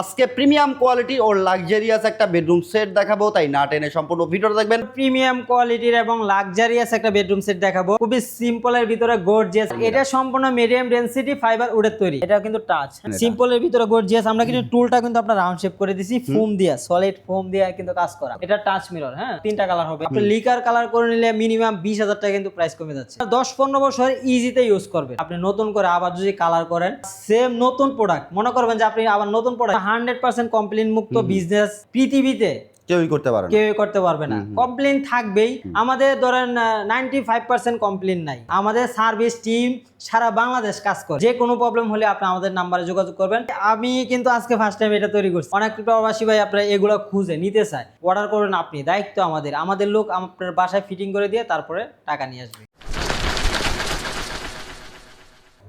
আজকে premium quality ও luxurious একটা বেডরুম সেট দেখাবো তাই না টেনে সম্পূর্ণ ভিডিওটা দেখবেন। প্রিমিয়াম কোয়ালিটির এবং লাক্সারিয়াস একটা বেডরুম সেট দেখাবো। খুবই সিম্পলের ভিতরে গর্জিয়াস এটা সম্পূর্ণ মিডিয়াম ডেনসিটি ফাইবার উডের তৈরি। এটা কিন্তু টাচ সিম্পলের ভিতরে গর্জিয়াস আমরা কিন্তু টুলটা কিন্তু আপনার রাউন্ড শেপ করে দিছি ফোম দিয়া সলিড ফোম দিয়া কিন্তু কাজ করা। এটা টাচ মিরর হ্যাঁ? তিনটা কালার হবে। আপনি লিকার কালার করে নিলে মিনিমাম বিশ হাজার টাকা কিন্তু প্রাইস কমে যাচ্ছে। দশ পনেরো বছর ইজিতে ইউজ করবে আপনি নতুন করে আবার যদি কালার করেন সেম নতুন প্রোডাক্ট মনে করবেন যে আপনি আবার নতুন প্রোডাক্ট হান্ড্রেড পার্সেন্ট কমপ্লেন মুক্ত বিজনেস পৃথিবীতে কেউই করতে পারেন কেউ করতে পারবে না। কমপ্লেন থাকবেই। আমাদের ধরেন নাইনটি ফাইভ পার্সেন্ট কমপ্লেন নাই। আমাদের সার্ভিস টিম সারা বাংলাদেশ কাজ করে। যে কোনো প্রবলেম হলে আপনি আমাদের নাম্বারে যোগাযোগ করবেন। আমি কিন্তু আজকে ফার্স্ট টাইম এটা তৈরি করছি। অনেক প্রবাসী ভাই আপনারা এগুলো খুঁজে নিতে চায়। অর্ডার করবেন আপনি দায়িত্ব আমাদের। আমাদের লোক আপনার বাসায় ফিটিং করে দিয়ে তারপরে টাকা নিয়ে আসবে।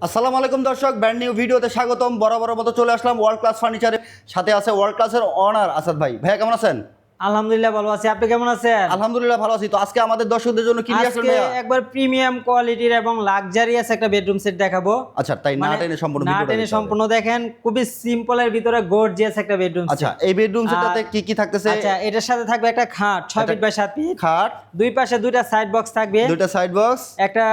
আসসালামু আলাইকুম দর্শক ব্র্যান্ড নিউ ভিডিওতে স্বাগতম। বরাবর মতো চলে আসলাম ওয়ার্ল্ড ক্লাস ফার্নিচারের সাথে আছে ওয়ার্ল্ড ক্লাসের অনার আসাদ ভাই। ভাইয়া কেমন আছেন? আলহামদুলিল্লাহ ভালো আছি। আপনি কেমন আছেন? আলহামদুলিল্লাহ ভালো আছি। তো আজকে আমাদের দর্শকদের জন্য কি নিয়ে আজকে একবার প্রিমিয়াম কোয়ালিটির এবং লাক্সারিয়াস একটা বেডরুম সেট দেখাবো। আচ্ছা তাই না মানে টেনে সম্পূর্ণ না টেনে সম্পূর্ণ দেখেন খুবই সিম্পলের ভিতরে গর্জিয়াস একটা বেডরুম আচ্ছা এই বেডরুম সেটাতে কি কি থাকতেছে? আচ্ছা এটার সাথে থাকবে একটা খাট ছয় একটা- ফিট বাই সাত ফিট খাট। দুই পাশে দুইটা সাইড বক্স থাকবে। দুইটা সাইড বক্স একটা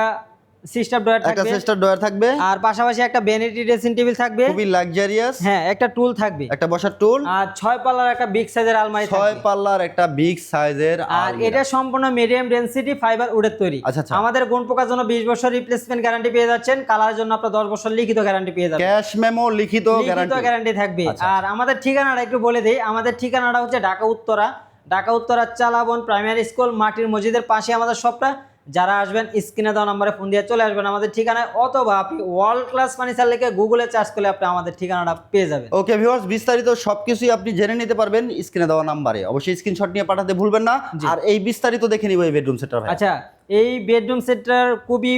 সিস্টার ড্রয়ার একটা সিস্টার ডয়ার থাকবে। আর পাশাপাশি একটা ভ্যানিটি ড্রেসিং টেবিল থাকবে। খুবই লাক্সারিয়াস হ্যাঁ একটা টুল থাকবে। একটা বসার টুল আর ছয় পাল্লার একটা বিগ সাইজের আলমারি ছয় পাল্লার একটা বিগ সাইজের আর এটা সম্পূর্ণ মিডিয়াম ডেনসিটি ফাইবার উডের তৈরি। আচ্ছা, আচ্ছা। আমাদের গুণ পোকার জন্য বিশ বছর রিপ্লেসমেন্ট গ্যারান্টি পেয়ে যাচ্ছেন। কালারের জন্য আপনার দশ বছর লিখিত গ্যারান্টি পেয়ে যাবেন। ক্যাশ মেমো লিখিত গ্যারান্টি গ্যারান্টি থাকবে। আচ্ছা, আর আমাদের ঠিকানাটা একটু বলে দিই। আমাদের ঠিকানাটা হচ্ছে ঢাকা উত্তরা ঢাকা উত্তরা চালাবন প্রাইমারি স্কুল মাটির মসজিদের পাশে আমাদের শপটা যারা আসবেন স্ক্রিনে দেওয়া নম্বরে ফোন দিয়ে চলে আসবেন আমাদের ঠিকানায় অথবা আপনি ওয়ার্ল্ড ক্লাস ফার্নিচার লিখে গুগলে চার্জ করলে আপনি আমাদের ঠিকানাটা পেয়ে যাবেন। ওকে ভিউয়ার্স বিস্তারিত সবকিছুই আপনি জেনে নিতে পারবেন স্ক্রিনে দেওয়া নাম্বারে। অবশ্যই স্ক্রিনশট নিয়ে পাঠাতে ভুলবেন না। আর এই বিস্তারিত দেখে নিব এই বেডরুম ভাই আচ্ছা এই বেডরুম সেটটার খুবই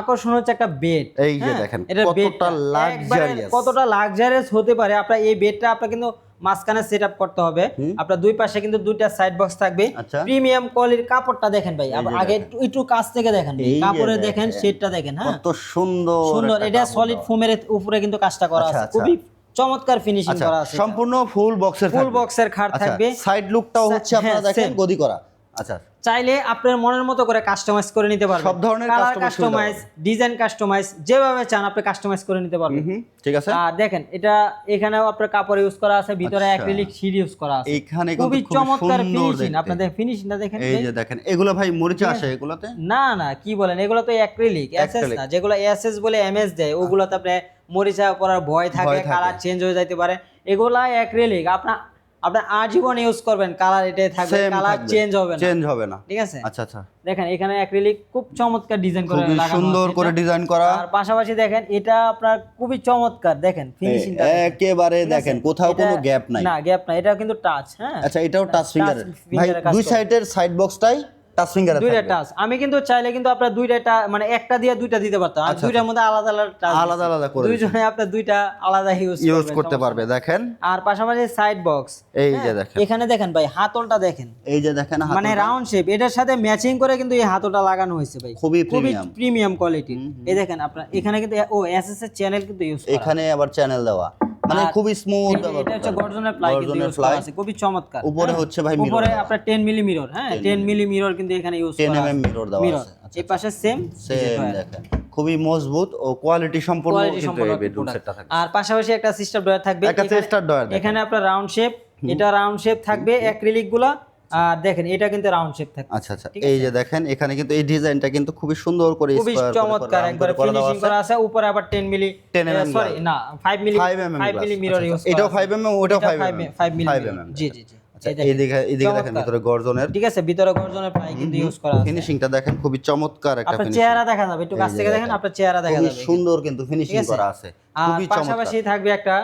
আকর্ষণ হচ্ছে একটা বেড এই যে দেখেন, এটা কতটা luxurious। কতটা লাক্সারিয়াস হতে পারে। আপনার এই বেডটা আপনার কিন্তু মাঝখানে সেট আপ করতে হবে। আপনার দুই পাশে কিন্তু দুইটা সাইড বক্স থাকবে। আচ্ছা। প্রিমিয়াম কোয়ালিটির কাপড়টা দেখেন ভাই। আগে একটু কাছ থেকে দেখেন কাপড়ে দেখেন। সেটটা শেডটা দেখেন হ্যাঁ। কত সুন্দর সুন্দর। এটা সলিড ফোমের উপরে কিন্তু কাজটা করা আচ্ছা, আছে। আচ্ছা। খুবই চমৎকার ফিনিশিং আচ্ছা করা আছে সম্পূর্ণ ফুল বক্সের ফুল বক্সের খাট থাকবে। সাইড লুকটাও হচ্ছে হ্যাঁ, আপনারা দেখেন গদি করা। আচ্ছা। চাইলে আপনার মনের মতো করে কাস্টমাইজ করে নিতে পারবেন সব ধরনের কালার কাস্টমাইজ ডিজাইন কাস্টমাইজ যেভাবে চান আপনি কাস্টমাইজ করে নিতে পারবেন ঠিক আছে আর দেখেন এটা এখানেও আপনার কাপড় ইউজ করা আছে ভিতরে। অ্যাক্রিলিক শীট ইউজ করা আছে কিন্তু খুবই খুব চমৎকার ফিনিশিং দেখতে। আপনাদের ফিনিশিংটা দেখেন এই। যে দেখেন এগুলো ভাই মরিচা আসে এগুলোতে না না কি বলেন এগুলো তো অ্যাক্রিলিক এসএস। না যেগুলো এসএস বলে এমএস দেয় ওগুলোতে আপনি মরিচা পড়ার ভয় থাকে ভয় থাকে। কালার চেঞ্জ হয়ে যাইতে পারে এগুলা অ্যাক্রিলিক আপনার আপনি আজীবন ইউজ করবেন কালার এটাই থাকবে কালার চেঞ্জ হবে না। চেঞ্জ হবে না। ঠিক আছে? আচ্ছা আচ্ছা। দেখেন এখানে অ্যাক্রিলিক খুব চমৎকার ডিজাইন করে খুব সুন্দর করে ডিজাইন করা। আর পাশাপাশি দেখেন এটা আপনার খুবই চমৎকার দেখেন ফিনিশিংটা একেবারে দেখেন কোথাও কোনো গ্যাপ নাই। না গ্যাপ নাই এটা কিন্তু টাচ হ্যাঁ? আচ্ছা এটাও টাচ ফিঙ্গার ভাই দুই। সাইডের সাইড বক্সটাই টাচ ফিঙ্গারে দুইটা টাচ আমি কিন্তু চাইলে কিন্তু আপনার দুইটা মানে একটা দিয়ে দুইটা দিতে পারতাম। আর আচ্ছা, দুইটার মধ্যে আলাদা আলাদা টাচ আলাদা আলাদা করে দুইজনে আপনার দুইটা আলাদা ইউজ ইউজ করতে পারবে দেখেন। আর পাশাপাশি সাইড বক্স এই যে দেখেন। এখানে দেখেন ভাই হাতলটা দেখেন। এই যে দেখেন মানে রাউন্ড শেপ এটার সাথে ম্যাচিং করে কিন্তু এই হাতলটা লাগানো হয়েছে ভাই। খুবই খুবই প্রিমিয়াম প্রিমিয়াম কোয়ালিটি এই দেখেন আপনার এখানে কিন্তু ও এসএস এর চ্যানেল কিন্তু ইউজ এখানে আবার চ্যানেল দেওয়া। মানে খুবই স্মুথ এটা- হচ্ছে গর্জনের প্লাই কিন্তু ইউজ করা আছে খুবই চমৎকার উপরে হ্যাঁ? হচ্ছে ভাই মিরর উপরে আপনার 10 মিলি মিরর হ্যাঁ 10 মিলি মিরর কিন্তু এখানে ইউজ করা আছে। mirror দেওয়া মিরর আছে। আচ্ছা, এই পাশে সেম সেম দেখেন। খুবই মজবুত ও কোয়ালিটি সম্পন্ন কিন্তু এই বেডরুম সেটটা থাকবে আর পাশাপাশি একটা সিস্টার ডয়ার থাকবে। একটা এখানে- ডয়ার এখানে আপনার রাউন্ড শেপ এটা রাউন্ড শেপ থাকবে অ্যাক্রিলিকগুলা। দেখেন এটা কিন্তু রাউন্ড শেপ থাকবে আচ্ছা আচ্ছা। এই যে দেখেন এখানে কিন্তু এই ডিজাইনটা কিন্তু খুবই সুন্দর করে খুবই চমৎকার একবার ফিনিশিং করা আছে। উপরে আবার 10 মিলি 10 mm সরি না 5 মিলি 5 mm 5 মিলি মিরর আচ্ছা, ইউজ আচ্ছা। এটাও 5 mm ওটাও 5 mm 5 মিলি 5 জি জি জি। আচ্ছা এই দেখেন। এইদিকে এইদিকে দেখেন ভিতরে গর্জনের। ঠিক আছে ভিতরে গর্জনের প্লাই কিন্তু ইউজ করা আছে। ফিনিশিংটা দেখেন খুবই চমৎকার একটা ফিনিশিং চেহারা দেখা যাবে একটু কাছ থেকে দেখেন। আপনার চেহারা দেখা যাবে। সুন্দর কিন্তু ফিনিশিং আছে? করা আছে। খুবই চমৎকার। পাশাপাশি থাকবে একটা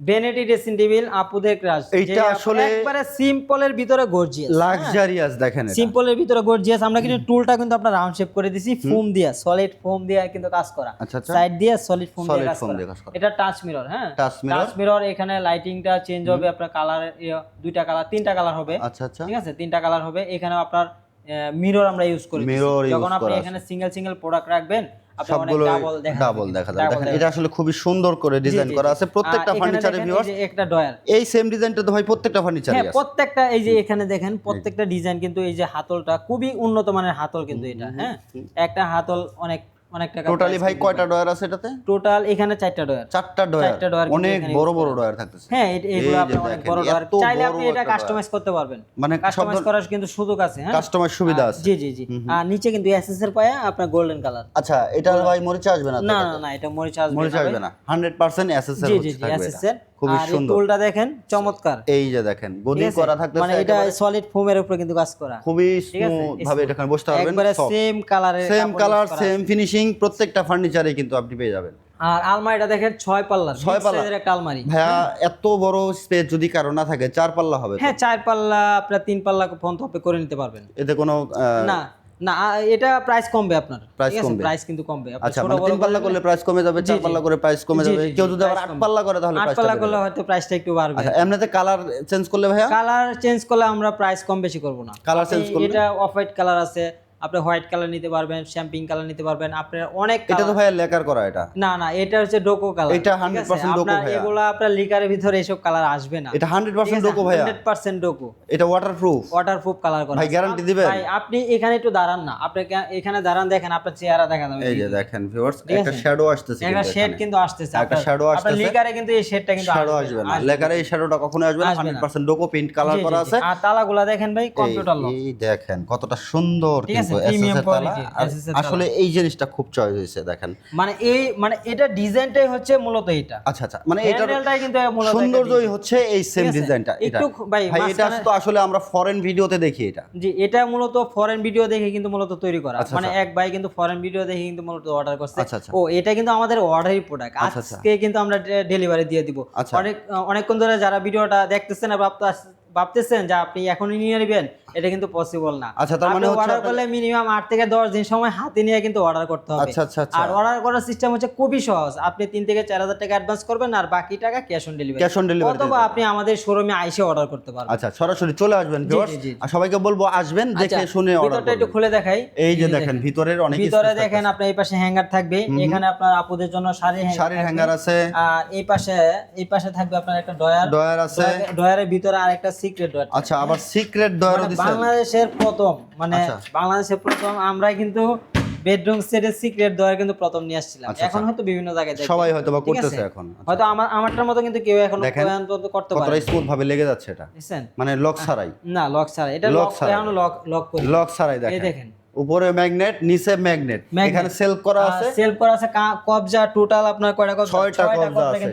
ভ্যানিটি ড্রেসিং টেবিল আপুদের ক্রাশ এইটা আসলে- একবারে সিম্পলের ভিতরে গর্জিয়াস লাক্সারিয়াস দেখেন এটা। সিম্পলের ভিতরে গর্জিয়াস আমরা কিন্তু টুলটা কিন্তু আপনার রাউন্ড শেপ করে দিছি। ফোম দিয়া সলিড ফোম দিয়া কিন্তু কাজ করা। সাইড দিয়ে সলিড ফোম দিয়ে কাজ করা। এটা টাচ মিরর হ্যাঁ। Touch mirror। টাচ মিরর এখানে লাইটিংটা চেঞ্জ হবে আপনার কালার দুইটা কালার তিনটা কালার হবে। আচ্ছা আচ্ছা। ঠিক আছে? তিনটা কালার হবে। এখানে আপনার মিরর আমরা ইউজ করি যখন আপনি এখানে সিঙ্গেল সিঙ্গেল প্রোডাক্ট রাখবেন সবগুলো ডাবল দেখা যায় দেখেন এটা আসলে খুবই সুন্দর করে ডিজাইন করা আছে। প্রত্যেকটা ফার্নিচারে ভিউয়ার্স একটা ডয়ার। এই সেম ডিজাইনটা তো ভাই প্রত্যেকটা ফার্নিচারে হ্যাঁ আছে। প্রত্যেকটা এই যে এখানে দেখেন প্রত্যেকটা ডিজাইন কিন্তু এই যে হাতলটা খুবই উন্নত মানের হাতল কিন্তু এটা হ্যাঁ? একটা হাতল অনেক অনেক টাকা টোটালি ভাই কয়টা ডয়ার আছে এটাতে? টোটাল এখানে চারটা ডয়ার চারটা ডয়ার চারটা ডয়ার অনেক বড় বড় ডয়ার থাকতেছে। হ্যাঁ এগুলো আপনি অনেক বড় ডয়ার চাইলে আপনি এটা কাস্টমাইজ করতে পারবেন। মানে কাস্টমাইজ করার কিন্তু সুযোগ আছে হ্যাঁ? কাস্টমার সুবিধা আছে। জি জি জি। আর নিচে কিন্তু এসএস এর পায়া আপনার গোল্ডেন কালার আচ্ছা এটা ভাই মরিচা আসবে না না না এটা মরিচ আসবে মরিচা না আসবে ভাই। না হান্ড্রেড পার্সেন্ট এসএসএর জি জি জি এসএস এর। খুবই সুন্দর। টুলটা দেখেন চমৎকার। এই যে দেখেন গদি করা থাকতেছে মানে এটা সলিড ফোমের উপরে কিন্তু কাজ করা। খুবই স্মুথ ভাবে এটা এখানে বসতে পারবেন একবারে সেম কালারের সেম কালার সেম ফিনিশিং প্রত্যেকটা ফার্নিচারে কিন্তু আপনি পেয়ে যাবেন। আর আলমারিটা দেখেন ছয় পাল্লার ছয় পাল্লা। পাল্লার একটা আলমারি। ভাইয়া এত বড় স্পেস যদি কারও না থাকে চার পাল্লা হবে হ্যাঁ চার পাল্লা আপনার তিন পাল্লা ফোন আপনি করে নিতে পারবেন। এতে কোনো না না এটা প্রাইস কমবে আপনার। প্রাইস কমবে। প্রাইস কিন্তু কমবে। আচ্ছা মানে তিন পাল্লা করলে প্রাইস কমে যাবে চার পাল্লা করে প্রাইস কমে যাবে। কেউ যদি আবার আট পাল্লা করে তাহলে আট পাল্লা করলে। হয়তো প্রাইসটা একটু বাড়বে। আচ্ছা এমনিতে কালার চেঞ্জ করলে ভাইয়া? কালার চেঞ্জ করলে আমরা প্রাইস কম বেশি করব না। কালার চেঞ্জ করলে? এটা অফ হোয়াইট কালার আছে। আপনি হোয়াইট কালার নিতে পারবেন শ্যাম্পিং কালার নিতে পারবেন আপনার অনেক এটা তো ভাইয়া লেকার করা এটা। না না এটা হচ্ছে ডোকো কালার এটা 100% ডোকো ভাইয়া। এগুলো আপনার লিকারের ভিতরে এসব কালার আসবে না। এটা হান্ড্রেড পার্সেন্ট ডোকো ভাইয়া। 100% ডোকো। এটা ওয়াটারপ্রুফ ওয়াটারপ্রুফ কালার করা ভাই, আপ- দিবেন? ভাই আপনি এখানে একটু দাঁড়ান না। আপনি এখানে দাঁড়ান দেখেন আপনার চেহারা দেখা যাবে। এই যে দেখেন ভিউয়ার্স একটা শ্যাডো আসতেছে একটা শেড কিন্তু আসতেছে। একটা আপনার আসতেছে। লিকারে কিন্তু এই শেডটা কিন্তু শ্যাডো আসবে। না। লেকারে এই শ্যাডোটা কখনো আসবে না। আসবে না। Hundred percent Duco print colour করা আছে। আর তালাগুলা দেখেন ভাই কম্পিউটার লক এই- এই দেখেন কতটা সুন্দর ঠিক আছে, আসলে এই জিনিসটা খুব চয়েস হয়েছে দেখেন। মানে এই মানে এটা ডিজাইনটাই হচ্ছে মূলত এটা আচ্ছা আচ্ছা মানে হ্যান্ডেলটাই কিন্তু মূলত সৌন্দর্যই হচ্ছে এই সেম ডিজাইনটা একটু ভাই, এটা তো আসলে আমরা ফরেন ভিডিওতে দেখি এটা। জি এটা মূলত ফরেন ভিডিও দেখে কিন্তু মূলত তৈরি করা। আচ্ছা, মানে এক ভাই কিন্তু ফরেন ভিডিও দেখে কিন্তু মূলত অর্ডার করছে। আচ্ছা, আচ্ছা। ও এটা কিন্তু আমাদের অর্ডারি প্রোডাক্ট আচ্ছা, আচ্ছা। আজকে কিন্তু আমরা ডেলিভারি দিয়ে দিব। আচ্ছা। অনেক অনেকক্ষণ ধরে যারা ভিডিওটা দেখতেছেন ভাবতে- ভাবতেছেন যে আপনি এখনই নিয়ে নেবেন এটা কিন্তু পসিবল না। আচ্ছা, তার মানে অর্ডার করলে মিনিমাম আট থেকে দশ দিন সময় হাতে নিয়ে কিন্তু অর্ডার করতে হবে। আচ্ছা, আচ্ছা, আচ্ছা। আর অর্ডার করার সিস্টেম হচ্ছে খুবই সহজ। আপনি তিন থেকে চার হাজার টাকা অ্যাডভান্স করবেন আর বাকি টাকা cash on delivery Cash on delivery অথবা আপনি আমাদের শোরুমে আইসে অর্ডার করতে পারবেন। আচ্ছা সরাসরি চলে আসবেন ভিউয়ার্স। আর সবাইকে বলব আসবেন দেখে আচ্ছা, শুনে অর্ডার ভিতরটা একটু খুলে দেখাই। এই যে দেখেন ভিতরের অনেক ভিতরে দেখেন। আপনার এই পাশে হ্যাঙ্গার থাকবে। এখানে আপনার আপুদের জন্য শাড়ি শাড়ির হ্যাঙ্গার আছে। আর এই পাশে এই পাশে থাকবে আপনার একটা ডয়ার ডয়ার আছে। ডয়ারের ভিতরে আর একটা সিক্রেট ডয়ার আচ্ছা আবার সিক্রেট ডয়ারও দিছেন বাংলাদেশের প্রথম মানে আচ্ছা। বাংলাদেশের প্রথম আমরা কিন্তু বেডরুম সেটে সিক্রেট ডয়ার কিন্তু প্রথম নিয়ে আসছিলাম। আচ্ছা, এখন হয়তো বিভিন্ন জায়গায় সবাই হয়তো বা করতেছে এখন। আচ্ছা। হয়তো আমার আমারটার মতো কিন্তু কেউ এখন পর্যন্ত করতে পারে স্মুথ ভাবে লেগে যাচ্ছে এটা। মানে লক ছাড়াই। না লক ছাড়াই। এটা লক। এখনও লক লক করি লক ছাড়াই এই দেখেন। দেখেন। উপরে ম্যাগনেট নিচে ম্যাগনেট। এখানে সেলফ করা আছে। সেলফ করা আছে কা- কবজা টোটাল আপনার কয়টা কবজা? ছয়টা কবজা আছে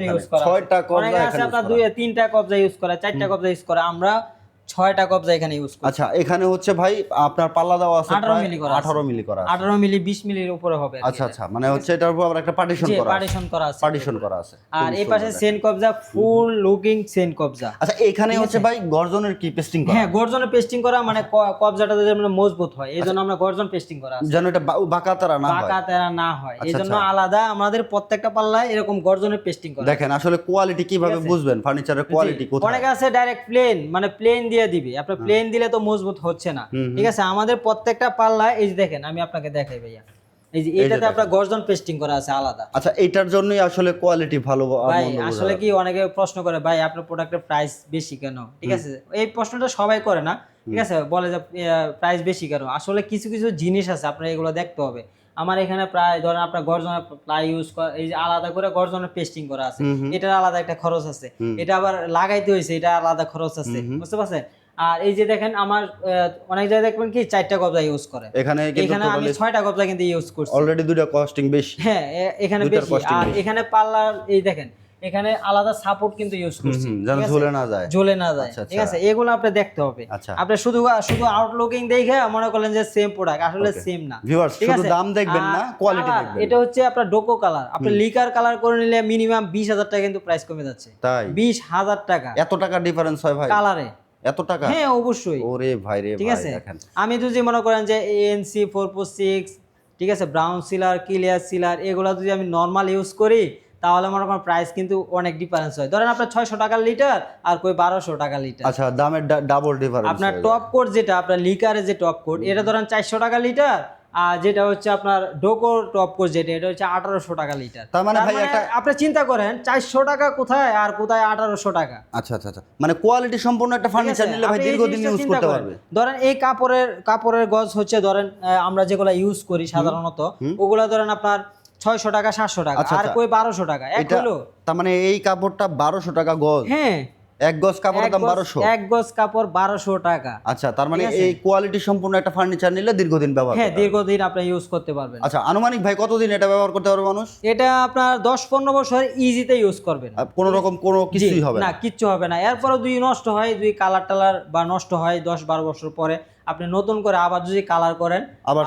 ছয়টা কবজা আছে আপনার দুই তিনটা কবজা ইউজ করা চারটা কবজা ইউজ করা। আমরা ছয়টা কবজা এখানে ইউজ করি আচ্ছা এখানে হচ্ছে ভাই আপনার পাল্লা দেওয়া আছে 18 মিলি করা আছে। আঠারো মিলি করা আছে। আঠারো মিলি বিশ মিলির উপরে হবে আচ্ছা আচ্ছা মানে হচ্ছে এটার উপর আবার একটা পার্টিশন করা আছে। পার্টিশন করা আছে। পার্টিশন করা আছে। আর এই পাশে সেন কবজা ফুল লুকিং সেন কবজা। আচ্ছা এখানে হচ্ছে ভাই গর্জনের কি পেস্টিং করা? হ্যাঁ গর্জনে পেস্টিং করা মানে কবজাটা যেন মানে মজবুত হয় এই জন্য আমরা গর্জন পেস্টিং করা আছে। যেন এটা বাঁকা তারা না হয়। বাঁকা তেরা না হয়। এই আচ্ছা, জন্য আচ্ছা। আলাদা আমাদের প্রত্যেকটা পাল্লায় এরকম গর্জনের পেস্টিং করা দেখেন আসলে কোয়ালিটি কীভাবে বুঝবেন? ফার্নিচারের কোয়ালিটি কোথায়? অনেকে আছে ডাইরেক্ট প্লেন মানে প্লেন দিয়ে দিবে। আপনার প্লেন দিলে তো মজবুত হচ্ছে না। ঠিক আছে? আমাদের প্রত্যেকটা পাল্লায় এই যে দেখেন আমি আপনাকে দেখাই ভাইয়া। এই যে এটাতে আপনার গর্জন পেস্টিং করা আছে আলাদা। আচ্ছা এটার জন্যই আসলে কোয়ালিটি ভালো ভাই আসলে কি অনেকে প্রশ্ন করে ভাই আপনার প্রোডাক্টের প্রাইস বেশি কেন? ঠিক আছে? এই প্রশ্নটা সবাই করে না। ঠিক আছে? বলে যে প্রাইস বেশি কেন? আসলে কিছু কিছু জিনিস আছে আপনার এগুলো দেখতে হবে। আমার এখানে প্রায় ধরেন আপনার গর্জনের প্লাই ইউজ করা এই যে আলাদা করে গর্জনের পেস্টিং করা আছে। এটার আলাদা একটা খরচ আছে। এটা আবার লাগাইতে হয়েছে এটা আলাদা খরচ আছে বুঝতে পারছেন? আর এই যে দেখেন আমার অনেক জায়গায় দেখবেন কি চারটা কবজা ইউজ করে। এখানে এখানে আমি ছয়টা কবজা কিন্তু ইউজ করছি। অলরেডি দুটো কস্টিং বেশি। হ্যাঁ এখানে বেশি। আর এখানে পাল্লার এই দেখেন এখানে আলাদা সাপোর্ট কিন্তু ইউজ করছি যেন? ঝুলে না যায়। ঝুলে না যায় আচ্ছা, ঠিক আচ্ছা। আছে? এগুলো আপনি দেখতে হবে। আচ্ছা। আপনি শুধু শুধু আউটলুকিং দেখে মনে করলেন যে সেম প্রোডাক্ট আসলে সেম না। ভিউয়ার্স শুধু? দাম দেখবেন না কোয়ালিটি দেখবেন। এটা হচ্ছে আপনার ডোকো কালার আপনি লিকার কালার করে নিলে মিনিমাম বিশ হাজার টাকা কিন্তু প্রাইস কমে যাচ্ছে। তাই? বিশ হাজার টাকা। এত টাকা ডিফারেন্স হয় ভাই? কালারে এত টাকা? হ্যাঁ অবশ্যই। ওরে ভাই রে ঠিক আছে? আমি যদি মনে করেন যে এএনসি ফোর সিক্স ঠিক আছে? ব্রাউন সিলার ক্লিয়ার সিলার এগুলো যদি আমি নর্মাল ইউজ করি তাহলে মনে করেন প্রাইস কিন্তু অনেক ডিফারেন্স হয়। ধরেন আপনার ছয়শো টাকা লিটার আর কই বারোশো টাকা লিটার আচ্ছা দামের ডাবল ডিফারেন্স আপনার টপ কোট যেটা আপনার লিকারের যে টপ কোট এটা ধরেন চারশো টাকা লিটার আর যেটা হচ্ছে আপনার ডোকো টপ কোর্স যেটা এটা হচ্ছে আঠারোশো টাকা লিটার তার মানে ভাই একটা- আপনি চিন্তা করেন চারশো টাকা কোথায় আর কোথায় আঠারোশো টাকা? আচ্ছা আচ্ছা আচ্ছা। মানে কোয়ালিটি সম্পূর্ণ একটা ফার্নিচার নিলে ভাই দীর্ঘদিন ইউজ করতে পারবে। ধরেন এই কাপড়ের কাপড়ের গজ হচ্ছে ধরেন আমরা যেগুলো ইউজ করি সাধারণত ওগুলা ধরেন আপনার ছয়শো টাকা সাতশো টাকা আচ্ছা, আর আচ্ছা। কই বারোশো টাকা? এক হলো। তার মানে এই কাপড়টা বারোশো টাকা গজ। হ্যাঁ। এক গজ কাপড়ের দাম বারোশো? এক গজ কাপড় বারোশো টাকা। আচ্ছা তার মানে এই কোয়ালিটি সম্পূর্ণ একটা ফার্নিচার নিলে দীর্ঘদিন ব্যবহার হ্যাঁ দীর্ঘদিন আপনি ইউজ করতে পারবেন। আচ্ছা আনুমানিক ভাই কতদিন এটা ব্যবহার করতে পারবে মানুষ? এটা আপনার দশ পনেরো বছর ইজিতে ইউজ করবেন কোনো রকম কোনো কিছুই হবে না। কিচ্ছু হবে না। এরপরে দুই নষ্ট হয় দুই কালার টালার বা নষ্ট হয় দশ বারো বছর পরে। আপনি নতুন করে আবার যদি কালার করেন আবার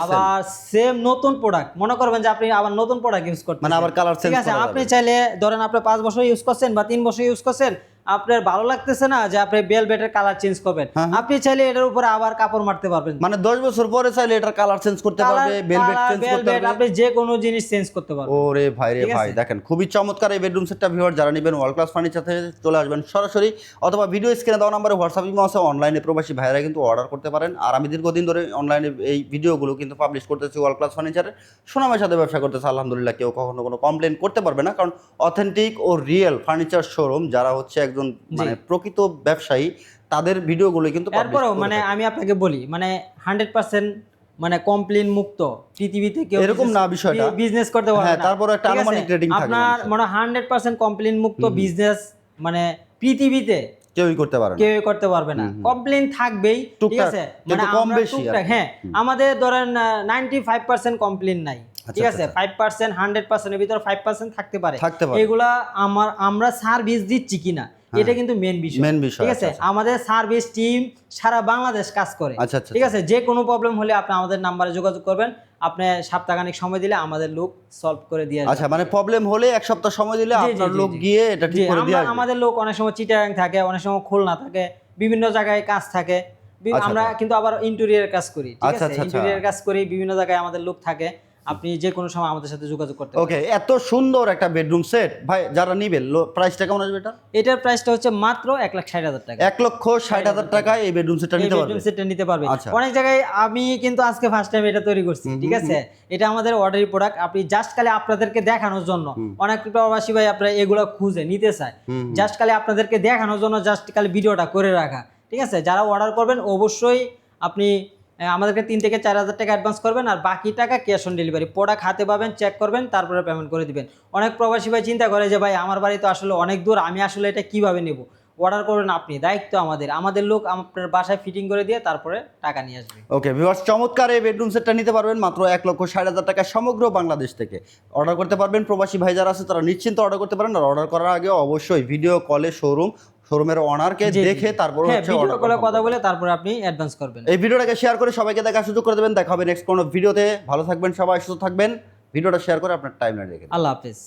সেম নতুন প্রোডাক্ট মনে করবেন যে আপনি আবার নতুন প্রোডাক্ট ইউজ করতে মানে আবার কালার ঠিক আছে আপনি চাইলে ধরেন আপনি পাঁচ বছর ইউজ করছেন বা তিন বছর ইউজ করছেন আপনার ভালো লাগতেছে না যে আপনি বেলভেটের কালার চেঞ্জ করবেন? হ্যাঁ, আপনি চাইলে এটার উপরে আবার কাপড় মারতে পারবেন। মানে দশ বছর পরে চাইলে এটার কালার চেঞ্জ করতে পারবে বেলভেট চেঞ্জ করতে পারবে। আপনি যে কোনো জিনিস চেঞ্জ করতে পারবেন। ওরে ভাই রে ভাই দেখেন খুবই চমৎকার এই বেডরুম সেটটা ভিউয়ার যারা নেবেন ওয়ার্ল্ড ক্লাস ফার্নিচার থেকে চলে আসবেন সরাসরি অথবা ভিডিও স্ক্রিনে দেওয়া নাম্বারে হোয়াটসঅ্যাপ ইমো আছে অনলাইনে প্রবাসী ভাইরা কিন্তু অর্ডার করতে পারেন। আর আমি দীর্ঘদিন ধরে অনলাইনে এই ভিডিওগুলো কিন্তু পাবলিশ করতেছি ওয়ার্ল্ড ক্লাস ফার্নিচারের সুনামের সাথে ব্যবসা করতেছে আলহামদুলিল্লাহ কেউ কখনো কোনো কমপ্লেন করতে পারবে না। কারণ অথেন্টিক ও রিয়েল ফার্নিচার শোরুম যারা হচ্ছে একজন মানে প্রকৃত ব্যবসায়ী তাদের ভিডিওগুলো কিন্তু করে মানে আমি আপনাকে বলি মানে হান্ড্রেড পার্সেন্ট মানে কমপ্লেন মুক্ত পৃথিবীতে কেউ এরকম না বিষয়টা। বিজনেস করতে পারবে হ্যাঁ, তারপরে একটা আনুমানিক rating থাকে আপনার মানে হান্ড্রেড পার্সেন্ট কমপ্লেন মুক্ত বিজনেস মানে পৃথিবীতে কেউই করতে পারে না। কেউ করতে পারবে না। কমপ্লেন থাকবেই ঠিক আছে? মানে কম বেশি। হ্যাঁ আমাদের ধরেন নাইনটি ফাইভ পার্সেন্ট কমপ্লেন নাই ঠিক আচ্ছা, আছে? ফাইভ পার্সেন্ট হান্ড্রেড পার্সেন্টের ভিতরে ফাইভ পার্সেন্ট থাকতে পারে। থাকতে পারে। এগুলা আমার আমরা সার্ভিস দিচ্ছি কিনা? এটা কিন্তু মেন বিষয়। Main বিষয়, ঠিক আছে? আচ্ছা, আমাদের সার্ভিস টিম সারা বাংলাদেশ কাজ করে। আচ্ছা, আচ্ছা, ঠিক আছে? যে কোনো প্রবলেম হলে আপনি আমাদের নাম্বারে যোগাযোগ করবেন। আপনি সপ্তাহখানিক সময় দিলে আমাদের লোক সলভ করে দিয়ে আচ্ছা মানে প্রবলেম হলে এক সপ্তাহ সময় দিলে আপনার লোক গিয়ে এটা ঠিক করে দিয়ে আমাদের লোক অনেক সময় চিটাগাং থাকে অনেক সময় খুলনা থাকে বিভিন্ন জায়গায় কাজ থাকে। আচ্ছা, আমরা আচ্ছা। কিন্তু আবার ইন্টেরিয়ার কাজ করি ঠিক আচ্ছা, আছে? আচ্ছা, আচ্ছা। ইন্টেরিয়ার কাজ করি বিভিন্ন জায়গায় আমাদের লোক থাকে। আপনি যে কোনো সময় আমাদের সাথে যোগাযোগ করতে ওকে এত সুন্দর একটা বেডরুম সেট ভাই যারা নিবে প্রাইসটা কেমন আসবে এটা এটার প্রাইসটা হচ্ছে মাত্র এক লাখ ষাট হাজার টাকা। এক লক্ষ ষাট হাজার টাকায় এই বেডরুম সেটটা নিতে পারবে। বেডরুম সেটটা নিতে পারবে। অনেক জায়গায় আমি কিন্তু আজকে ফার্স্ট টাইম এটা তৈরি করছি ঠিক আছে? এটা আমাদের অর্ডারি প্রোডাক্ট আপনি জাস্ট খালি আপনাদেরকে দেখানোর জন্য। অনেক প্রবাসী ভাই আপনারা এগুলো খুঁজে নিতে চায়। জাস্ট খালি আপনাদেরকে দেখানোর জন্য জাস্ট খালি ভিডিওটা করে রাখা ঠিক আছে? যারা অর্ডার করবেন অবশ্যই আপনি আমাদেরকে তিন থেকে চার হাজার টাকা অ্যাডভান্স করবেন আর বাকি টাকা ক্যাশ অন ডেলিভারি প্রোডাক্ট হাতে পাবেন চেক করবেন, তারপরে পেমেন্ট করে দিবেন। অনেক প্রবাসী ভাই চিন্তা করে যে, ভাই, আমার বাড়ি তো আসলে অনেক দূর, আমি আসলে এটা কীভাবে নেব? অর্ডার করবেন আপনি, দায়িত্ব আমাদের। আমাদের লোক আপনার বাসায় ফিটিং করে দিয়ে তারপরে টাকা নিয়ে আসবে। ওকে ভিউয়ার্স চমৎকার এই বেডরুম সেটটা নিতে পারবেন মাত্র এক লক্ষ ষাট হাজার টাকা সমগ্র বাংলাদেশ থেকে। অর্ডার করতে পারবেন প্রবাসী ভাই যারা আছে, তারা নিশ্চিন্ত অর্ডার করতে পারেন। আর অর্ডার করার আগে অবশ্যই ভিডিও কলে শোরুম শোরুমের ওনারকে দেখে। তারপর হ্যাঁ হচ্ছে ভিডিও কলে কথা বলে তারপরে আপনি অ্যাডভান্স করবেন। এই ভিডিওটাকে শেয়ার করে সবাইকে দেখার সুযোগ করে দেবেন। দেখা হবে নেক্সট কোনো ভিডিওতে। ভালো থাকবেন সবাই সুস্থ থাকবেন। ভিডিওটা শেয়ার করে আপনার টাইম রেখে দিন। আল্লাহ হাফেজ।